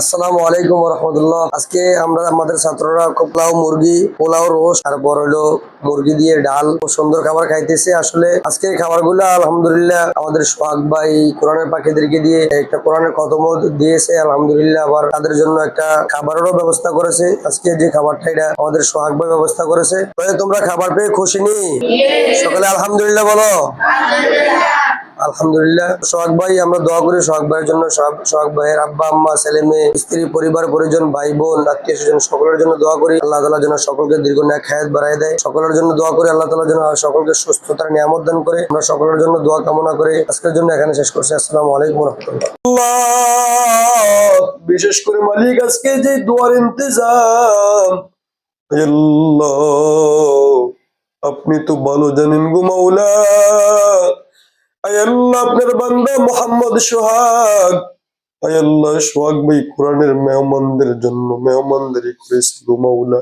আসসালামু আলাইকুম রহমতুল্লাহ আজকে আমরা আমাদের ছাত্ররা পোলাও মুরগি পোলাও রোস্ট তারপর হলো মুরগি দিয়ে ডাল। খুব সুন্দর খাবার খাইতেছে। আসলে আজকে এই খাবারগুলো আলহামদুলিল্লাহ আমাদের সোহাগ ভাই কোরআনের পাখিদেরকে দিয়ে একটা কোরআনের খতম দিয়েছে। আলহামদুলিল্লাহ আবার তাদের জন্য একটা খাবারেরও ব্যবস্থা করেছে। আজকে যে খাবারটা এটা আমাদের সোহাগ ভাই ব্যবস্থা করেছে। তোমরা খাবার পেয়ে খুশি নি? সকালে আলহামদুলিল্লাহ বলো। আলহামদুলিল্লাহ। সোহাগ ভাই, আমরা দোয়া করি সোহাগ ভাইয়ের জন্য। সোহাগ- ভাইয়ের আব্বা, আম্মা, ছেলে, মেয়ে, স্ত্রী, পরিবার, পরিজন, ভাই, বোন, আত্মীয় স্বজন, সকলের জন্য দোয়া করি। আল্লাহ তালা যেন সকলকে দীর্ঘ ন্যায় খায়াত বাড়াই দেয়। সকলের জন্য দোয়া করি, আল্লাহ তালা যেন সকলকে সুস্থতার নিয়ামত করে। আমরা সকলের জন্য দোয়া কামনা করে। আজকের জন্য এখানে শেষ করছি। আসসালামু আলাইকুম রহমতুল্লাহ। বিশেষ করে মালিক, আজকে যে দোয়ার ইন্তজাম। আপনি তো ভালো জানেন গো মাওলা। আল্লাহ আপনার বান্দা মোহাম্মদ সোহাগ। আল্লাহ সোহাগ ভাই কোরআনের মেহমানদের জন্য মেহমানদারি করেছে গো মাওলা।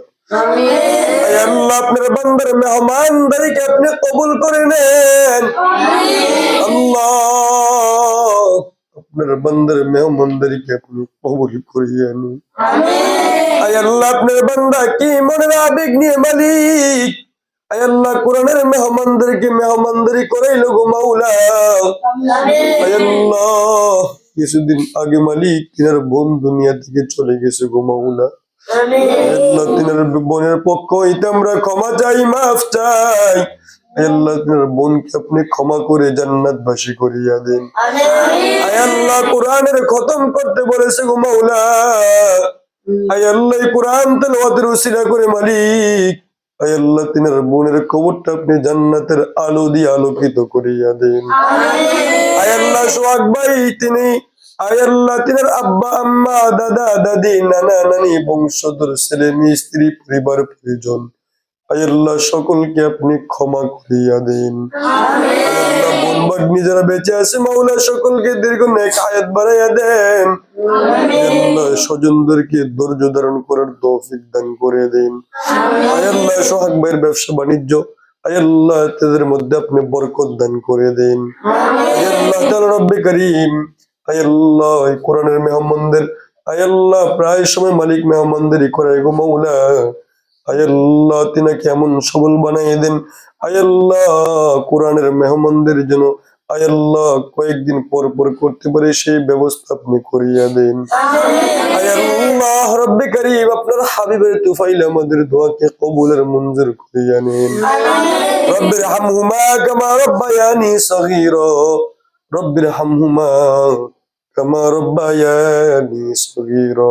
আল্লাহ আপনার বান্দার মেহমানদারিকে আপনি কবুল করে নেন। আল্লাহ আপনার বান্দার মেহমানদারিকে আপনি কবুল করিয়ে নিন আয় আল্লাহ আপনার বান্দা কি মনের আবেগ নিয়ে মালিক? আল্লাহ কোরআনের মেহমানদেরকে মেহমানদারি করাইলো গো মাওলা। কিছুদিন আগে মালিক তিনার বোন দুনিয়া থেকে চলে গেছে গো মাওলা। তিনার বোনের পক্ষ হইতে আমরা ক্ষমা চাই, মাফ চাই। বোনকে আপনি ক্ষমা করে জান্নাত আল্লাহ খতম করতে বলেছে আল্লাহ কোরআন তেলাওয়াতের করে মালিক আল্লাহ তিনার বোনের কবরটা আপনি জান্নাতের আলো দিয়ে আলোকিত করিয়া দিন। আয় আল্লাহ সোহাগ ভাই তিনি তিনার আব্বা আম্মা দাদা দাদি নানা নানি বংশধর ছেলে মেয়ে স্ত্রী পরিবার পরিজন। আয় সকলকে আপনি ক্ষমা করিয়া দিন। যারা বেঁচে আছে মাওলা সকলকে দীর্ঘ নেক হায়াত বাড়াইয়া দেন। স্বজনদেরকে ধৈর্য ধারণ করার তৌফিক দান করে দিন। আয় আল্লাহ সোহাগ ভাইয়ের ব্যবসা বাণিজ্য আয় আল্লাহ তাদের মধ্যে আপনি বরকত দান করে দিন। তাআলা রব্বে করিম আয়াল্লাহ কোরআনের মেহমানদের আয় আল্লাহ প্রায় সময় মালিক মেহমানদেরই করে গো মাওলা। আয় আল্লাহ তিনাকে এমন সবল বানাইয়ে দেন। আয় আল্লাহ, কোরআনের মেহমানদের জন্য আয় আল্লাহ, কয়েকদিন পর পর করতে পারে সেই ব্যবস্থা আপনি করিয়া দেন। আপনার হাবিবের তুফাইল আমাদের দোয়াকে কবুলের মঞ্জুর করিয়া নেন। রব্বির হামহুমা কামা রব্বায়ানি হামহুমা সগীরা।